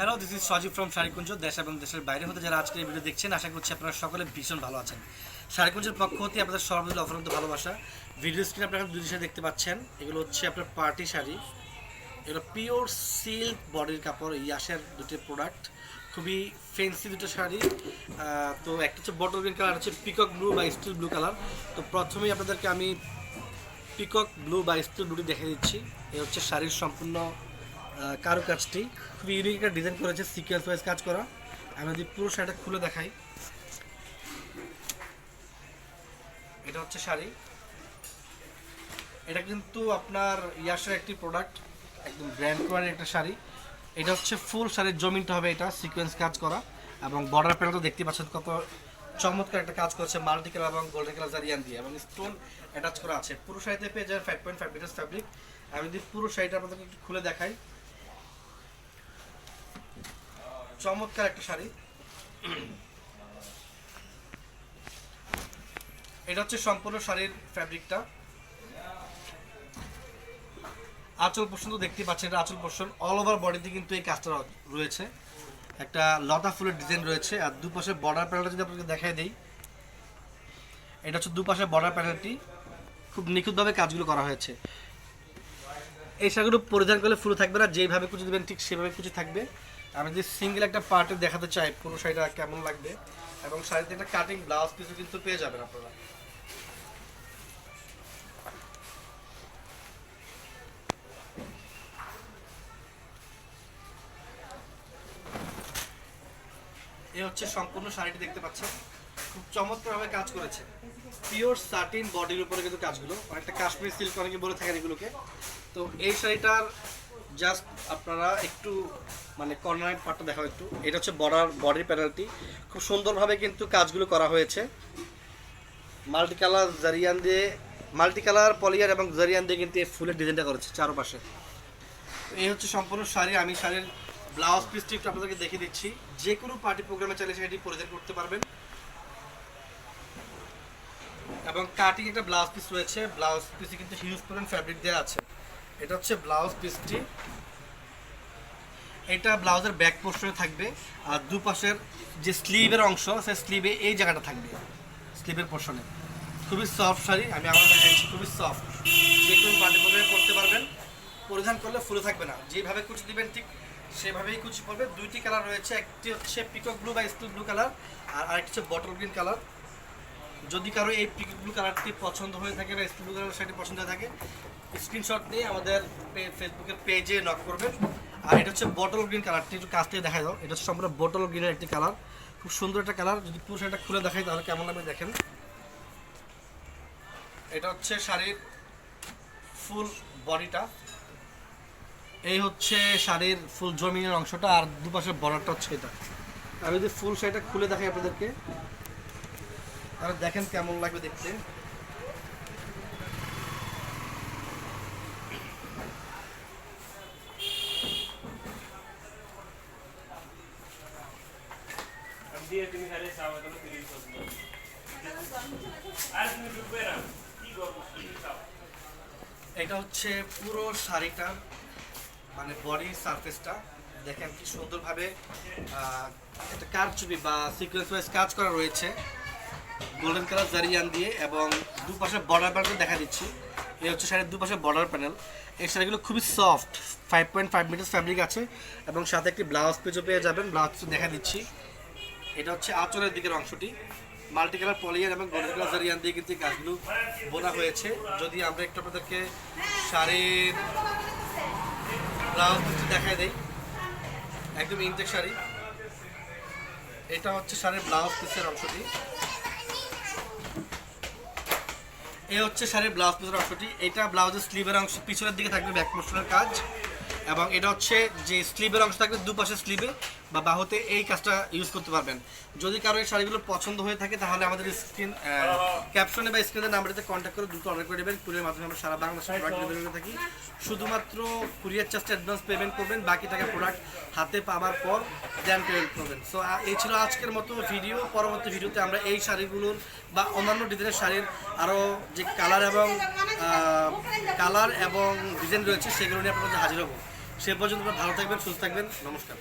Hello this is Sajib from Sharikunja দেশ এবং দেশের বাইরে হতে যারা আজকে এই ভিডিও দেখছেন, আশা করছি আপনারা সকলে ভীষণ ভালো আছেন। শাড়িকুঞ্জের পক্ষ হতে আপনাদের সর্বদা অফরন্ত ভালোবাসা। ভিডিও স্ক্রিনে আপনারা দুই শাড়ি দেখতে পাচ্ছেন, এগুলো হচ্ছে আপনার পার্টি শাড়ি। এগুলো পিওর সিল্ক বডির কাপড় ইয়াসের দুটি প্রোডাক্ট খুবই ফেন্সি দুটো শাড়ি। তো একটা হচ্ছে বটল গ্রিন কালার হচ্ছে পিকক ব্লু বা স্টিল ব্লু কালার তো প্রথমেই আপনাদেরকে আমি পিকক ব্লু বা স্টিল ব্লুটি দেখে দিচ্ছি। এ হচ্ছে শাড়ির সম্পূর্ণ কারুকাজটি। খুবই ইউনিক একটা ডিজাইন করেছে সিকোয়েন্স ওয়াইজ কাজ করা। আমি যদি পুরো শাড়িটা খুলে দেখাই। এটা হচ্ছে শাড়ি। এটা কিন্তু আপনার ইয়াসের একটি প্রোডাক্ট একদম ব্র্যান্ড কোয়ালিটির একটা শাড়ি। এটা হচ্ছে ফুল শাড়ির জমিনটা হবে এটা সিকোয়েন্স কাজ করা। এবং বর্ডার প্যানেল তো দেখতে পাচ্ছেন কত চমৎকার একটা কাজ করেছে মাল্টি কালার এবং গোল্ডেন কালার জারিয়ান দিয়ে। এবং স্টোন অ্যাটাচ করা আছে। পুরো শাড়িতে পেয়ে যাবেন five point five metre fabric আমি যদি পুরো শাড়িটা আপনাদেরকে একটু খুলে দেখাই। চমৎকার একটা শাড়ি। এটা হচ্ছে সম্পূর্ণ শাড়ির ফ্যাব্রিকটা আঁচল পোর্শন তো দেখতে পাচ্ছেন, এটা আঁচল পোর্শন অল ওভার বডিতে কিন্তু এই কাজটা রয়েছে। একটা লতা ফুলের ডিজাইন রয়েছে, আর দুপাশে বর্ডার প্যানেলটা যদি আপনাকে দেখাই দেই, এটা হচ্ছে দুপাশে বর্ডার প্যানেলটি খুব নিখুঁতভাবে কাজগুলো করা হয়েছে। এই শাড়িগুলো পরিধান করলে ফুল থাকবে না, যেইভাবে কুচি দেবেন ঠিক সেভাবে কুচি থাকবে। আমি যদি সিঙ্গেল একটা পার্টে দেখাতে চাই পুরো শাড়িটা কেমন লাগবে? এবং শাড়িতে একটা কাটিং ব্লাউজ পিসও কিন্তু পেয়ে যাবেন আপনারা। এই হচ্ছে সম্পূর্ণ শাড়িটি দেখতে পাচ্ছেন। খুব চমৎকারভাবে কাজ করেছে। পিওর সাটিন বডির উপরে কিন্তু কাজগুলো। অনেকটা কাশ্মীর সিল্ক অনেকে বলে থাকেন এগুলোকে। তো এই শাড়িটার জাস্ট আপনারা একটু মানে কর্নার পার্টটা দেখাও একটু। এটা হচ্ছে বর্ডার বডির প্যানেলটি খুব সুন্দরভাবে কিন্তু কাজগুলো করা হয়েছে। মাল্টি কালার জারিয়ান দিয়ে মাল্টি কালার পলিয়ার এবং জারিয়ান দিয়ে কিন্তু এই ফুলের ডিজাইনটা করেছে চারপাশে। এই হচ্ছে সম্পূর্ণ শাড়ি। আমি শাড়ির ব্লাউজ পিসটি একটু আপনাদেরকে দেখিয়ে দিচ্ছি। যে কোনো পার্টি প্রোগ্রামে চাইলে সেটি পরিধান করতে পারবেন। এবং কাটিং একটা ব্লাউজ পিস রয়েছে। ব্লাউজ পিসে কিন্তু হিউজ পরিমাণ ফ্যাব্রিক দেওয়া আছে। এটা হচ্ছে ব্লাউজ পিসটি। এটা ব্লাউজের ব্যাক পোর্শনে থাকবে, আর দুপাশের যে স্লিভের অংশ, সেই স্লিভে এই জায়গাটা থাকবে স্লিভের পোর্শনে খুবই সফট শাড়ি, আমি আমার দেখাচ্ছি, খুবই সফট যে কোনো পার্টি প্রোগ্রামে করতে পারবেন। পরিধান করলে ফুলে থাকবে না। যেভাবে কুচি দিবেন ঠিক সেভাবেই কুচি পড়বে দুইটি কালার রয়েছে, একটি হচ্ছে পিকক ব্লু বা স্টিল ব্লু কালার আর আরেকটি হচ্ছে বটল গ্রিন কালার যদি কারও এই পিক ব্লু কালারটি পছন্দ হয়ে থাকে বা স্টিল ব্লু কালার শাড়ি পছন্দ হয়ে থাকে স্ক্রিনশট নিয়ে আমাদের ফেসবুকের পেজে নক করবেন। আর এটা হচ্ছে বটল গ্রিন কালারটি একটু কাছ থেকে দেখা দাও। এটা হচ্ছে সম্পূর্ণ বটল গ্রিনের একটি কালার খুব সুন্দর একটা কালার যদি পুরো শাড়িটা খুলে দেখাই, তাহলে কেমন লাগবে দেখেন। এটা হচ্ছে শাড়ির ফুল বডিটা এই হচ্ছে শাড়ির ফুল জমিনের অংশটা, আর দুপাশের বর্ডারটা হচ্ছে এটা। আমি যদি ফুল শাড়িটা খুলে দেখাই আপনাদেরকে। তাহলে দেখেন কেমন লাগবে দেখতে। দিয়ে তুমি খালি চাও এখন ফিরিয়ে করব আর তুমি ঢুকবে না। কি করব এটা হচ্ছে পুরো শাড়িটা মানে বডি সারফেসটা দেখেন কি সুন্দরভাবে আহ, একটা কারচুপি বা সিকোয়েন্স ওয়াইজ কাজ করা রয়েছে। গোল্ডেন কালার জারিয়ান দিয়ে এবং দুপাশে বর্ডার প্যানেল দেখা দিচ্ছি। এই হচ্ছে শাড়ির দুপাশে বর্ডার প্যানেল এই শাড়িগুলো খুবই soft five point five metre fabric আছে এবং সাথে একটি ব্লাউজ পেজও পেয়ে যাবেন। ব্লাউজ দেখা দিচ্ছি। এটা হচ্ছে আঁচলের দিকের অংশটি। মাল্টি কালার পলিয়ার এবং গোল্ডেন কালার জারিয়ান দিয়ে কিন্তু কাজগুলো বোনা হয়েছে। যদি আমরা একটু আপনাদেরকে শাড়ির ব্লাউজ দেখাই দেই। একদম ইনটেক শাড়ি। এটা হচ্ছে শাড়ির ব্লাউজ পিসের অংশটি। এই হচ্ছে শাড়ির ব্লাউজ পিসের অংশটি। এটা ব্লাউজের স্লিভের অংশ, পিছনের দিকে থাকবে ব্যাক মোশনের কাজ। এবং এটা হচ্ছে যে স্লিভের অংশ থাকবে দুপাশে স্লিভে বা বাহুতে এই কাজটা ইউজ করতে পারবেন। যদি কারও এই শাড়িগুলো পছন্দ হয়ে থাকে তাহলে আমাদের স্ক্রিন ক্যাপশনে বা স্ক্রিনের নাম্বারটিতে কন্ট্যাক্ট করে দ্রুত অর্ডার করে দেবেন। কুরিয়ার মাধ্যমে আমরা সারা বাংলাদেশে প্রোডাক্ট ডেলিভারি করে থাকি। শুধুমাত্র কুরিয়ার চার্জটা অ্যাডভান্স পেমেন্ট করবেন বাকি টাকা প্রোডাক্ট হাতে পাওয়ার পর দেন পেমেন্ট করবেন। সো এই ছিল আজকের মতো ভিডিও পরবর্তী ভিডিওতে আমরা এই শাড়িগুলোর বা অন্যান্য ডিজাইনের শাড়ির আরও যে কালার এবং কালার এবং ডিজাইন রয়েছে সেগুলো নিয়ে আপনাদের হাজির হব। সে পর্যন্ত ভালো থাকবেন সুস্থ থাকবেন। নমস্কার।